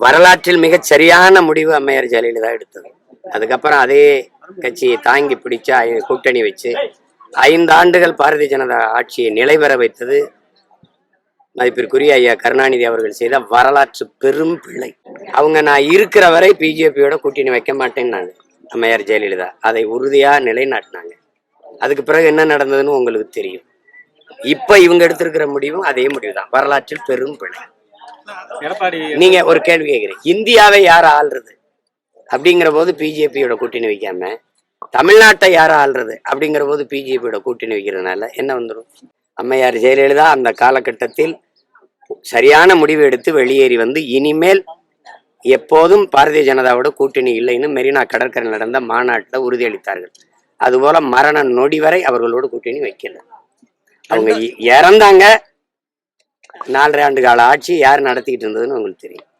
வரலாற்றில் மிகச் சரியான முடிவு அம்மையார் ஜெயலலிதா எடுத்தது. அதுக்கப்புறம் அதே கட்சியை தாங்கி பிடிச்சு கூட்டணி வச்சு ஐந்து ஆண்டுகள் பாரதிய ஜனதா ஆட்சியை நிலைபெற வைத்தது மதிப்பிற்குரிய ஐயா கருணாநிதி அவர்கள் செய்த வரலாற்று பெரும் பிள்ளை அவங்க நான் இருக்கிற வரை பிஜேபியோட கூட்டணி வைக்க மாட்டேன்னாங்க அம்மையார் ஜெயலலிதா அதை உறுதியா நிலைநாட்டினாங்க. அதுக்கு பிறகு என்ன நடந்ததுன்னு உங்களுக்கு தெரியும். இப்ப இவங்க எடுத்திருக்கிற முடிவும் அதே முடிவுதான். வரலாற்றில் பெரும் பிள்ளை நீங்க ஒரு கேள்வி கேட்குறீங்க இந்தியாவை யார் ஆள்றது? அப்படிங்கிற போது பிஜேபியோட கூட்டணி வைக்காம தமிழ்நாட்டை யார் ஆள்றது? அப்படிங்கிற போது பிஜேபியோட கூட்டணி வைக்கிறதுனால என்ன வந்துடும் அம்மையார் ஜெயலலிதா அந்த காலகட்டத்தில் சரியான முடிவு எடுத்து வெளியேறி வந்து இனிமேல் எப்போதும் பாரதிய ஜனதாவோட கூட்டணி இல்லைன்னு மெரினா கடற்கரை நடந்த மாநாட்டில் உறுதியளித்தார்கள். அதுபோல மரண நொடி வரை அவர்களோடு கூட்டணி வைக்கல. அவங்க இறந்தாங்க. நாலரை ஆண்டு கால ஆட்சி யார் நடத்திக்கிட்டு இருந்ததுன்னு உங்களுக்கு தெரியும்.